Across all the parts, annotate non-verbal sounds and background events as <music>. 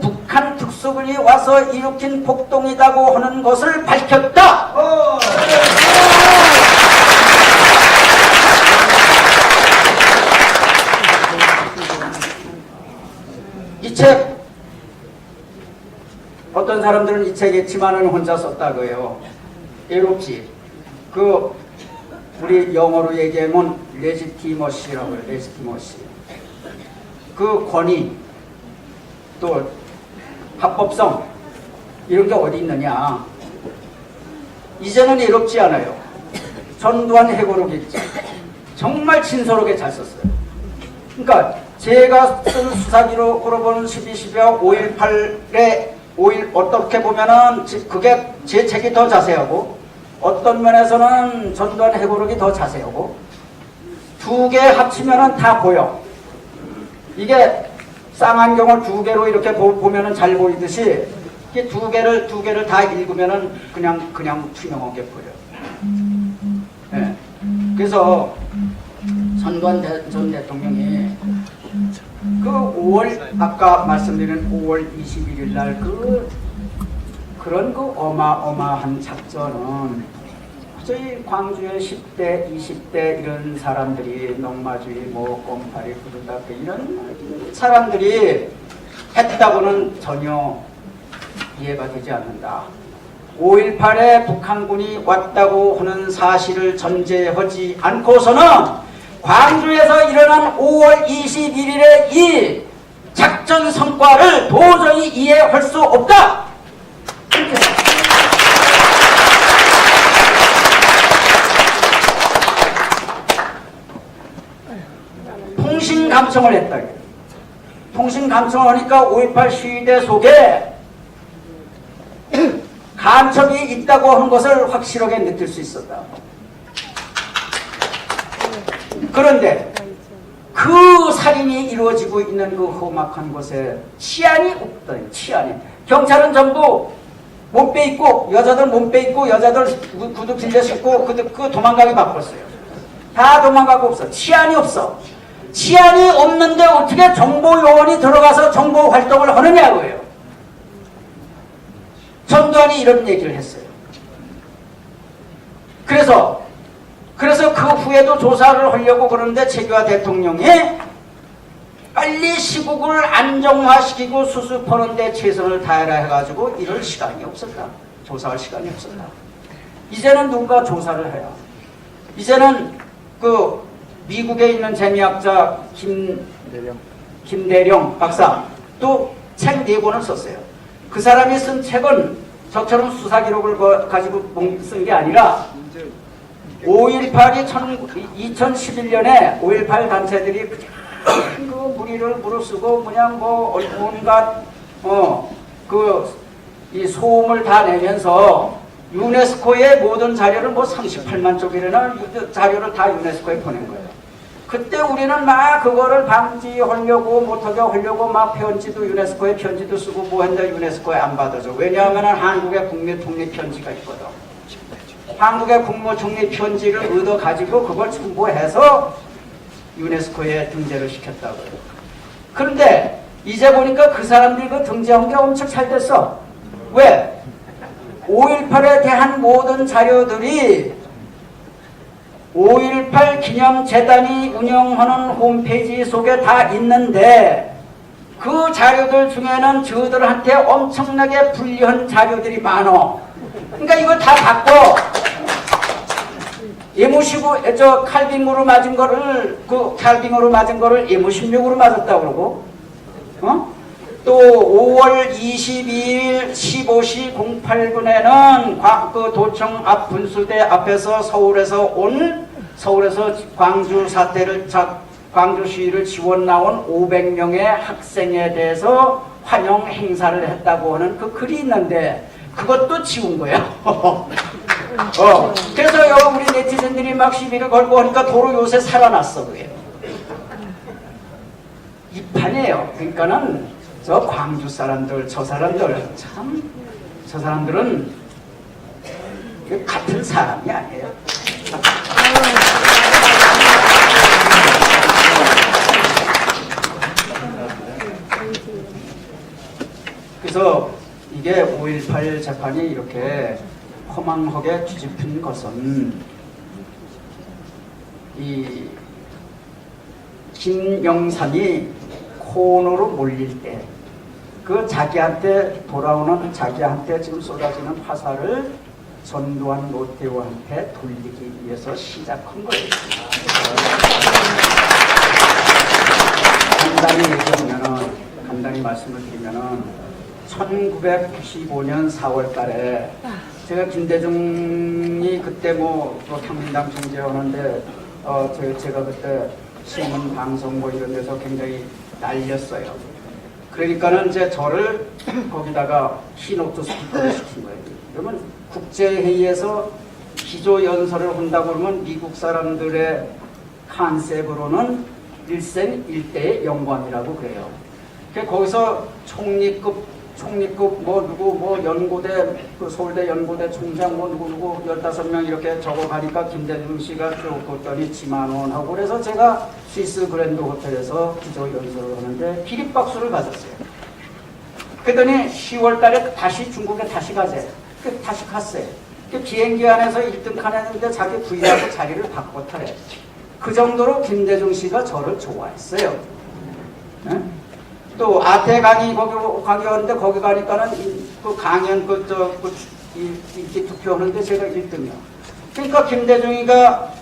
북한 특수군이 와서 일으킨 폭동이라고 하는 것을 밝혔다. 이책 어떤 사람들은 이 책에 지만은 혼자 썼다고요. 외롭지. 그 우리 영어로 얘기하면 레지티머시라고 해요. 레지티머시. 그 권위 또 합법성 이런 게 어디 있느냐? 이제는 이롭지 않아요. 전두환 해고록있죠 정말 진솔하게 잘 썼어요. 그러니까 제가 쓴 수사기록으로 보는 12.12와 5.18의 5.1 어떻게 보면은 지- 그게 제 책이 더 자세하고 어떤 면에서는 전두환 해고록이 더 자세하고 두 개 합치면은 다 보여 이게 쌍안경을 두 개로 이렇게 보, 보면은 잘 보이듯이 이게 두 개를 두 개를 다 읽으면은 그냥 그냥 투명하게 보여. 예. 그래서 전두환 대- 전 대통령이 그 5월 아까 말씀드린 5월 21일 날 그 그런 그 어마어마한 작전은 저희 광주의 10대, 20대 이런 사람들이 농마주의, 뭐 꼼파리, 구두답게 이런 사람들이 했다고는 전혀 이해가 되지 않는다. 5.18에 북한군이 왔다고 하는 사실을 전제하지 않고서는 광주에서 일어난 5월 21일의 이 작전 성과를 도저히 이해할 수 없다. 이렇게 통신 감청을 했다. 통신 감청을 하니까 5.18 시위대 속에 <clears throat> 간첩이 있다고 하는 것을 확실하게 느낄 수 있었다. 그런데 그 살인이 이루어지고 있는 그 험악한 곳에 치안이 없다. 치안이. 경찰은 전부 몸빼 입고 여자들 몸빼 입고 여자들 구- 구두 빌려 신고 그, 그 도망가게 바꿨어요. 다 도망가고 없어. 치안이 없어. 치안이 없는데 어떻게 정보 요원이 들어가서 정보 활동을 하느냐고요. 전두환이 이런 얘기를 했어요. 그래서 그래서 그 후에도 조사를 하려고 그러는데 최규하 대통령이 빨리 시국을 안정화시키고 수습하는 데 최선을 다해라 해가지고 이럴 시간이 없었다. 조사할 시간이 없었다. 이제는 누가 조사를 해야. 이제는 그 미국에 있는 재미학자 김 김대령 박사 또 책 네 권을 썼어요. 그 사람이 쓴 책은 저처럼 수사 기록을 거- 가지고 쓴 게 아니라 5.18이 2011년에 5.18 단체들이 그 무리를 무릅쓰고 그냥 뭐 온갖 어그 이 소음을 다 내면서 유네스코의 모든 자료를 뭐 38만 쪽이라나 유- 자료를 다 유네스코에 보낸 거예요. 그때 우리는 막 그거를 방지하려고 못하게 하려고 막 편지도 유네스코에 편지도 쓰고 뭐 했는데 유네스코에 안 받아줘. 왜냐하면 한국의 국민 독립 편지가 있거든. 한국의 국무 총리 편지를 얻어 가지고 그걸 첨부해서 유네스코에 등재를 시켰다고요. 그런데 이제 보니까 그 사람들이 그 등재한 게 엄청 잘 됐어. 왜? 5.18에 대한 모든 자료들이 5.18 기념재단이 운영하는 홈페이지 속에 다 있는데 그 자료들 중에는 저들한테 엄청나게 불리한 자료들이 많어. 그러니까 이거 다 받고 예무시고 저 칼빙으로 맞은 거를 그 칼빙으로 맞은 거를 예무십육으로 맞았다 그러고 어? 또 5월 22일 15시 08분에는 그 도청 앞 분수대 앞에서 서울에서 온 서울에서 광주 사태를 자- 광주 시위를 지원 나온 500명의 학생에 대해서 환영 행사를 했다고 하는 그 글이 있는데 그것도 지운 거예요. <laughs> 어. 그래서 여기 우리 네티즌들이 막 시비를 걸고 하니까 도로 요새 살아났어 그게. 이 판이에요. 그러니까는 저 광주 사람들, 저 사람들 참 저 사람들은 같은 사람이 아니에요. 그래서 이게 5.18 재판이 이렇게 허망하게 뒤집힌 것은 이 김영삼이 코너로 몰릴 때 그 자기한테 돌아오는 자기한테 지금 쏟아지는 화살을 전두환 노태우한테 돌리기 위해서 시작한 거예요. 간단히 얘기하면은 간단히 말씀을 드리면은 1995년 4월 달에 제가 김대중이 그때 뭐, 뭐 평민당 중재하는데 어, 제, 제가 그때 신문 방송 뭐 이런 데서 굉장히 날렸어요. 그러니까는 이제 저를 <clears throat> 거기다가 키노트 스피커를 시킨 거예요. 그러면 국제회의에서 기조연설을 한다고 그러면 미국 사람들의 컨셉으로는 일생 일대의 영광이라고 그래요. 그 거기서 총리급 총리급 뭐 누구 뭐 연고대 그 서울대 연고대 총장 뭐 누구 누구 15명 이렇게 적어 가니까 김대중 씨가 쭉 걷더니 지만 원 하고 그래서 제가 스위스 그랜드 호텔에서 기조 연설을 하는데 기립박수를 받았어요. 그랬더니 10월 달에 다시 중국에 다시 가세요. 그 다시 갔어요. 그 비행기 안에서 1등 칸 했는데 자기 부인하고 자리를 바꿨더래. 그 정도로 김대중 씨가 저를 좋아했어요. 예? 또 아태 강의 거기 강의 하는데 거기 가니까는 이- 그 강연 그저 그 이- 인기 투표하는데 제가 1등이요. 그러니까 김대중이가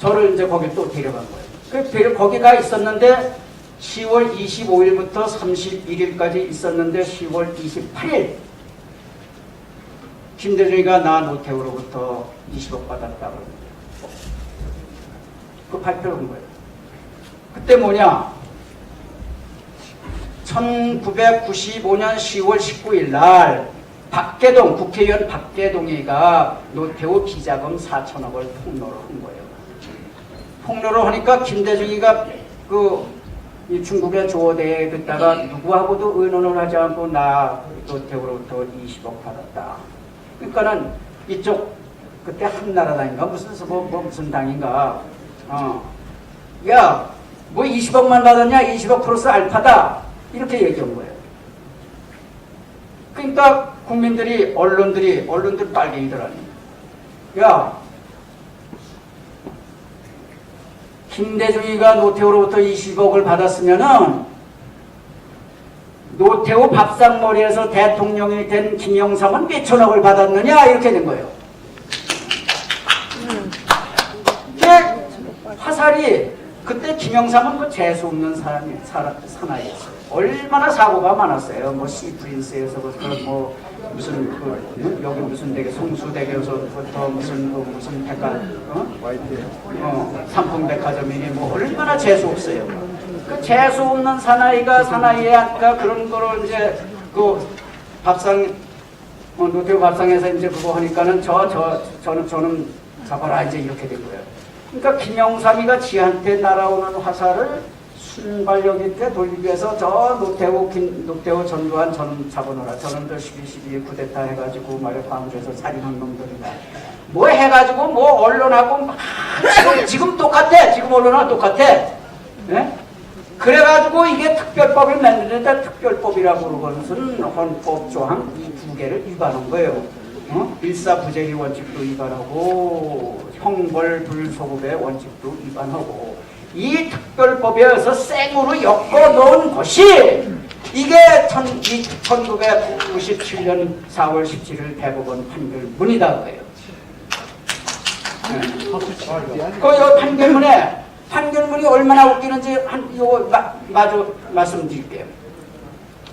저를 이제 거기 또 데려간 거예요. 그 데려 거기 가 있었는데 10월 25일부터 31일까지 있었는데 10월 28일 김대중이가 나 노태우로부터 20억 받았다고 그 발표를 한 거예요. 그때 뭐냐? 1995년 10월 19일 날 박계동 국회의원 박계동이가 노태우 비자금 4천억을 폭로를 한 거예요. 폭로를 하니까 김대중이가 그이 중국의 조어대에 듣다가 누구하고도 의논을 하지 않고 나 노태우로부터 20억 받았다. 그러니까는 이쪽 그때 한나라당인가 무슨 뭐, 뭐 무슨 당인가 어. 야, 뭐 20억만 받았냐? 20억 플러스 알파다. 이렇게 얘기한 거예요. 그러니까 국민들이, 언론들이, 언론들 빨갱이들아니. 야, 김대중이가 노태우로부터 20억을 받았으면은 노태우 밥상머리에서 대통령이 된 김영삼은 몇 천억을 받았느냐? 이렇게 된 거예요. 이게 화살이 그때 김영삼은 그 재수 없는 사람이 사람 사나이였어요. 얼마나 사고가 많았어요. 뭐 시프린스에서부터 뭐 무슨 그 여기 무슨 되게 송수대교에서부터 무슨 그 무슨 백화 어? 어, 삼풍백화점이니 뭐 얼마나 재수 없어요. 그 재수 없는 사나이가 사나이의 아까 그런 거를 이제 그 밥상 어, 노태우 밥상에서 이제 그거 하니까는 저 저 저는 저는 잡아라 이제 이렇게 된 거예요. 그러니까 김영삼이가 지한테 날아오는 화살을 순발력 있게 돌리기 위해서 저 노태우, 김, 노태우 전두환 저는 잡아놓으라. 저놈들 12, 12 쿠데타 해가지고 말이야 광주에서 살인한 놈들이다. 뭐 해가지고 뭐 언론하고 막 지금, 지금 똑같아. 지금 언론하고 똑같아. 예? 그래가지고 이게 특별법을 만드는데 특별법이라고 그러는 것은 헌법 조항 이 두 개를 위반한 거예요. 어? 일사부재리 원칙도 위반하고 형벌 불소급의 원칙도 위반하고 이 특별법에 의해서 생으로 엮어놓은 것이 이게 1997년 4월 17일 대법원 판결문이다 그래요. 네. 그요 판결문에 판결문이 얼마나 웃기는지 한 요거 마, 마저 말씀드릴게요.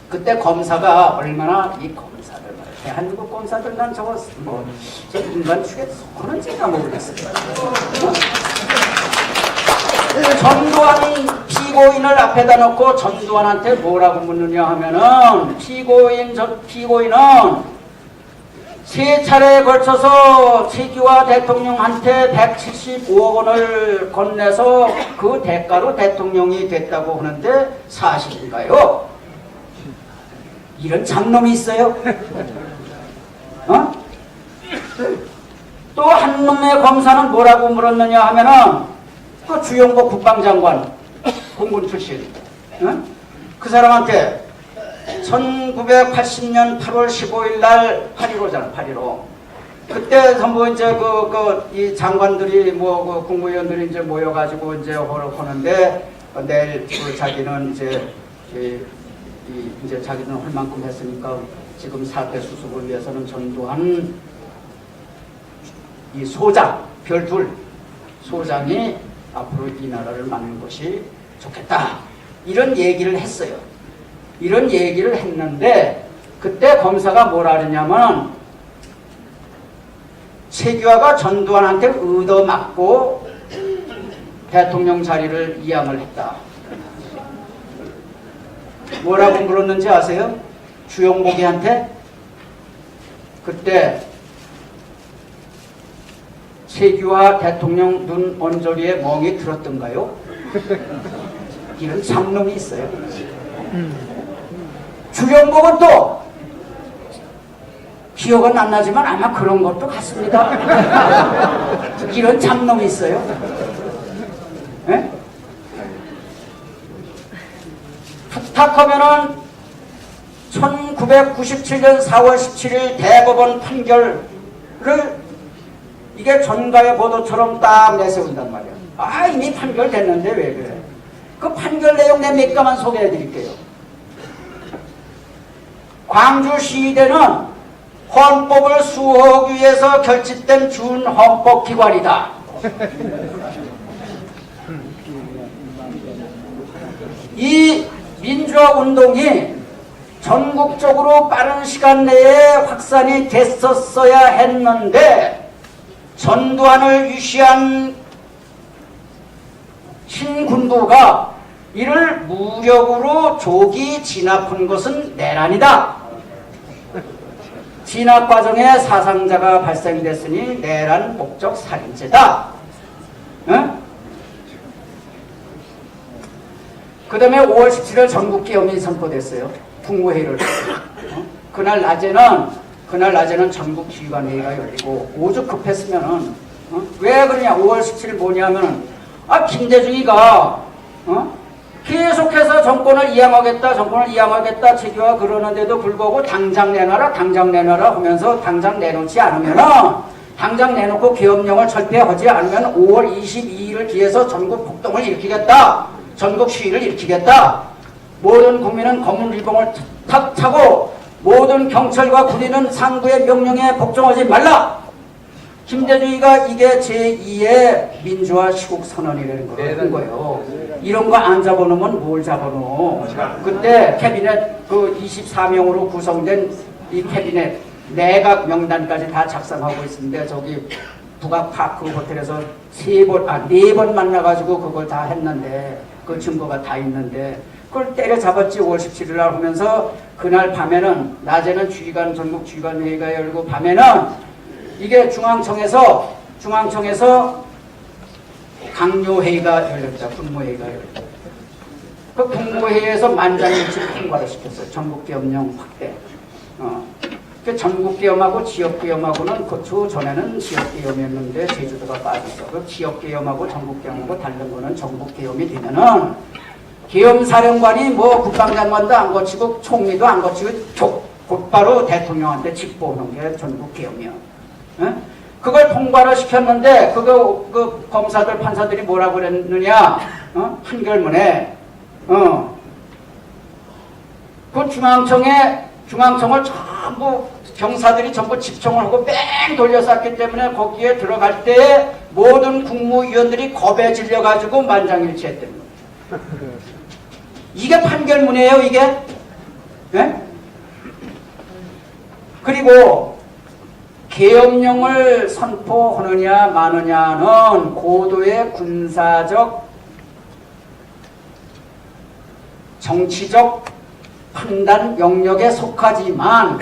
그때 검사가 얼마나 이 검사들 말이야. 대한민국 검사들 난 저거 뭐저 인간 축에 속하는지가 모르겠어요. 어? 전두환 피고인을 앞에다 놓고 전두환한테 뭐라고 묻느냐 하면은 피고인 저 피고인은 세 차례에 걸쳐서 최기화 대통령한테 175억 원을 건네서 그 대가로 대통령이 됐다고 하는데 사실인가요? 이런 장놈이 있어요? 어? 또 한 놈의 검사는 뭐라고 물었느냐 하면은 그 주영복 국방장관 공군 출신 어? 그 사람한테 1980년 8월 15일 날 8.15잖아, 8.15. 그때 전부 이제 그, 그, 이 장관들이 뭐, 그 국무위원들이 이제 모여가지고 이제 하는데 내일 그 자기는 이제, 이, 이, 이제 자기는 할 만큼 했으니까 지금 사태 수습을 위해서는 전두환 이 소장, 별둘 소장이 앞으로 이 나라를 만든 것이 좋겠다. 이런 얘기를 했어요. 이런 얘기를 했는데 그때 검사가 뭐라 그랬냐면 최규하가 전두환한테 얻어맞고 대통령 자리를 이양을 했다. 뭐라고 물었는지 아세요? 주영복이한테 그때 최규하 대통령 눈 언저리에 멍이 들었던가요? 이런 장놈이 있어요. 주영복은 또 기억은 안 나지만 아마 그런 것도 같습니다. 이런 잡놈이 있어요. 예? 부탁하면은 1997년 4월 17일 대법원 판결을 이게 전가의 보도처럼 딱 내세운단 말이야. 아 이미 판결됐는데 왜 그래? 그 판결 내용 내 몇 가만 소개해 드릴게요. 광주시대는 헌법을 수호하기 위해서 결집된 준헌법기관이다. 이 민주화 운동이 전국적으로 빠른 시간 내에 확산이 됐었어야 했는데 전두환을 유시한 신군부가 이를 무력으로 조기 진압한 것은 내란이다. 진압 과정에 사상자가 발생됐으니 내란 목적 살인죄다. 응? 그 다음에 5월 17일 전국기염이 선포됐어요. 국무회의를. 어? 그날 낮에는, 그날 낮에는 전국지휘관회의가 열리고, 오죽 급했으면은, 어? 왜 그러냐, 5월 17일 뭐냐면은, 아, 김대중이가, 어? 계속해서 정권을 이양하겠다, 정권을 이양하겠다, 체계화 그러는데도 불구하고 당장 내놔라, 당장 내놔라 하면서 당장 내놓지 않으면은, 당장 내놓고 계엄령을 철폐하지 않으면 5월 22일을 기해서 전국 폭동을 일으키겠다. 전국 시위를 일으키겠다. 모든 국민은 검은 일봉을 탁 차고 모든 경찰과 군인은 상부의 명령에 복종하지 말라. 김대중이가 이게 제2의 민주화 시국 선언이라는 걸 한 거예요. 이런 거 안 잡아놓으면 뭘 잡아놓어. 그때 캐비넷 그 24명으로 구성된 이 캐비넷 내각 명단까지 다 작성하고 있는데 저기 북악 파크 호텔에서 세 번, 아, 네 번 만나가지고 그걸 다 했는데 그 증거가 다 있는데 그걸 때려잡았지 5월 17일 날 하면서 그날 밤에는 낮에는 주의관 전국 주의관 회의가 열고 밤에는 이게 중앙청에서 중앙청에서 강요회의가 열렸다 국무회의가 열렸다. 그 국무회의에서 만장일치 통과를 시켰어요. 전국계엄령 확대. 어. 그 전국계엄하고 지역계엄하고는 그초 전에는 지역계엄이었는데 제주도가 빠졌어. 그 지역계엄하고 전국계엄하고 다른 거는 전국계엄이 되면은 계엄사령관이 뭐 국방장관도 안 거치고 총리도 안 거치고 조- 곧바로 대통령한테 직보하는 게 전국계엄이야. 예? 그걸 통과를 시켰는데 그거 그 검사들 판사들이 뭐라고 그랬느냐? 어? 판결문에 어. 그 중앙청에 중앙청을 전부 경사들이 전부 집중을 하고 뺑 돌려쌌기 때문에 거기에 들어갈 때 모든 국무위원들이 겁에 질려가지고 만장일치했던 거예요. 이게 판결문이에요, 이게. 예? 그리고 계엄령을 선포하느냐 마느냐는 고도의 군사적 정치적 판단 영역에 속하지만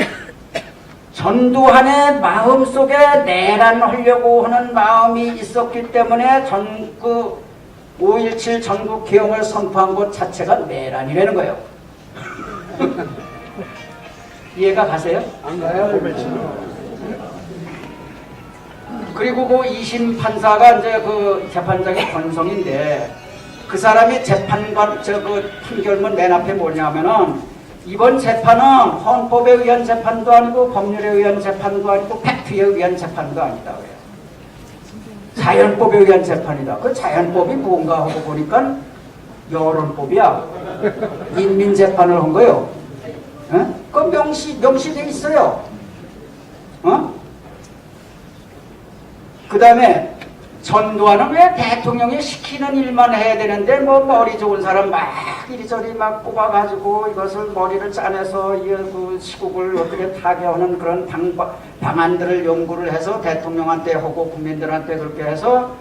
전두환의 마음속에 내란하려고 하는 마음이 있었기 때문에 전국 5.17 전국 개혁을 선포한 것 자체가 내란이라는 거예요. <laughs> 이해가 가세요? 안 가요? 그리고 그 2심 판사가 이제 그 재판장의 권성인데 그 사람이 재판관 저그 판결문 맨 앞에 뭐냐면은 이번 재판은 헌법에 의한 재판도 아니고 법률에 의한 재판도 아니고 팩트에 의한 재판도 아니다. 왜? 자연법에 의한 재판이다. 그 자연법이 무언가 하고 보니까 여론법이야. 인민재판을 한 거요. 어? 그 명시, 명시돼 있어요. 어? 그 다음에 전두환은 왜 대통령이 시키는 일만 해야 되는데 뭐 머리 좋은 사람 막 이리저리 막 뽑아가지고 이것을 머리를 짜내서 이그 시국을 어떻게 타개하는 그런 방, 방안들을 연구를 해서 대통령한테 하고 국민들한테 그렇게 해서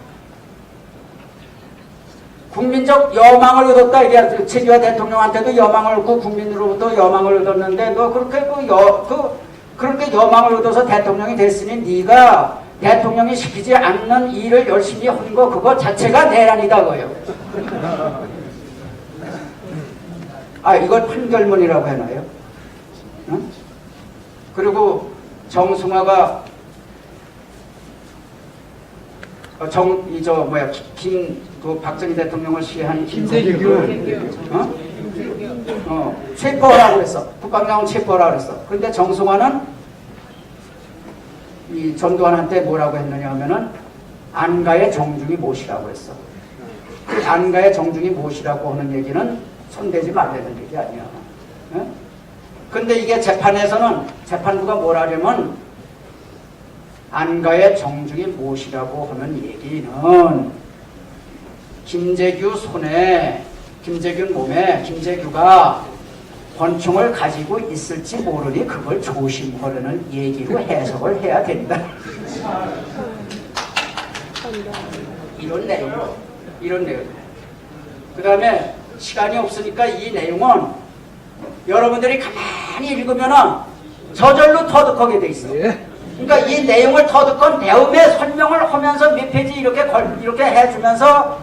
국민적 여망을 얻었다 이게 최기화 대통령한테도 여망을 얻고 국민으로부터 여망을 얻었는데 너 그렇게 그 여, 그 그렇게 여망을 얻어서 대통령이 됐으니 네가 대통령이 시키지 않는 일을 열심히 한거 그거 자체가 내란이다 거요. 아 이걸 판결문이라고 해놔요. 응? 그리고 정승화가 어, 정, 이, 저, 뭐야, 김, 그 박정희 대통령을 시해한 김세규. 어? 어, 체포하라고 그랬어. 북방장은 체포하라고 그랬어. 그런데 정승화는 이 전두환한테 뭐라고 했느냐 하면은 안가의 정중이 무엇이라고 했어. 그 안가의 정중이 무엇이라고 하는 얘기는 손대지 말라는 얘기 아니야. 어? 근데 이게 재판에서는 재판부가 뭐라 하냐면 안가의 정중이 무엇이라고 하는 얘기는 김재규 손에 김재규 몸에 김재규가 권총을 가지고 있을지 모르니 그걸 조심하려는 얘기로 해석을 해야 된다. 이런 내용으로 이런 내용. 그 다음에 시간이 없으니까 이 내용은 여러분들이 가만히 읽으면은 저절로 터득하게 돼 있어. 그러니까 이 내용을 터득한 다음에 설명을 하면서 몇 페이지 이렇게 걸, 이렇게 해주면서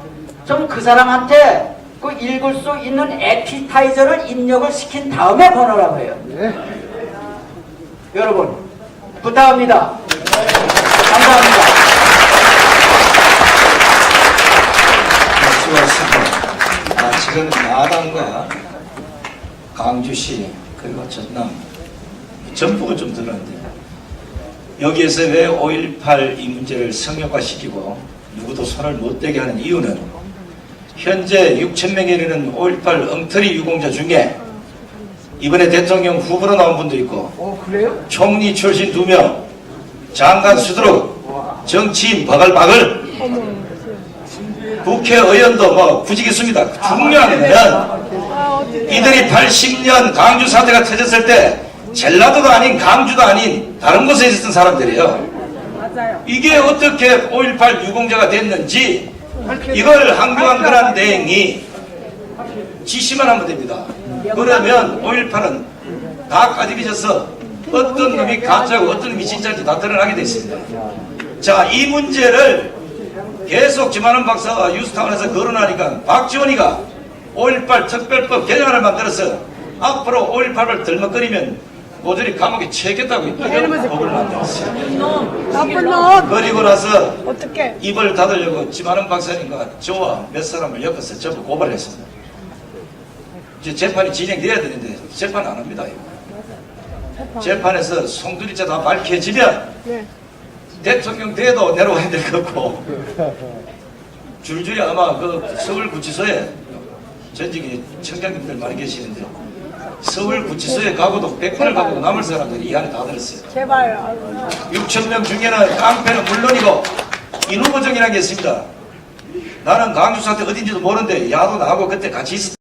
좀 그 사람한테 그 읽을 수 있는 에피타이저를 입력을 시킨 다음에 번호라고 해요. 여러분 부탁합니다. 감사합니다. 수고하셨습니다. 아, 지금 야당과 강주시 그리고 전남 전부가 좀 들었는데 여기에서 왜 5.18 이 문제를 성역화시키고 누구도 손을 못 대게 하는 이유는 현재 6천 명에 이르는 5.18 엉터리 유공자 중에 이번에 대통령 후보로 나온 분도 있고 어? 총리 출신 두 명, 장관 수두룩, 정치인 바글바글, 국회의원도 뭐 부지기수입니다. 중요한 거는 이들이 80년 강주 사태가 터졌을 때 전라도도 아닌 강주도 아닌 다른 곳에 있었던 사람들이에요. 이게 어떻게 5.18 유공자가 됐는지 이걸 한교안 그란 대행이 지시만 하면 됩니다. 그러면 5.18은 다 까지비져서 어떤 놈이 가짜고 어떤 진짜인지 다 드러나게 돼 있습니다. 자, 이 문제를 계속 지만원 박사가 뉴스타운에서 거론하니까 박지원이가 5.18 특별법 개정안을 만들어서 앞으로 5.18을 들먹거리면 모조리 감옥에 채겠다고 이런 법을 만들었어요. 나쁜 놈. 그리고 나서 어떻게? 입을 닫으려고 지만원 박사님과 저와 몇 사람을 엮어서 전부 고발했습니다. 이제 재판이 진행돼야 되는데 재판 안 합니다. 이거. 재판에서 송두리째 다 밝혀지면 네. 대통령 돼도 내려와야 될것 같고 줄줄이 아마 그 서울구치소에 전직에 청장님들 많이 계시는데 서울구치소에 가고도 100분을 가고 남을 사람들이 이 안에 다 들었어요. 제발. 6천 명 중에는 깡패는 물론이고 인후보정이라는 게 있습니다. 나는 강주 사태 어딘지도 모르는데 야도 나하고 그때 같이 있었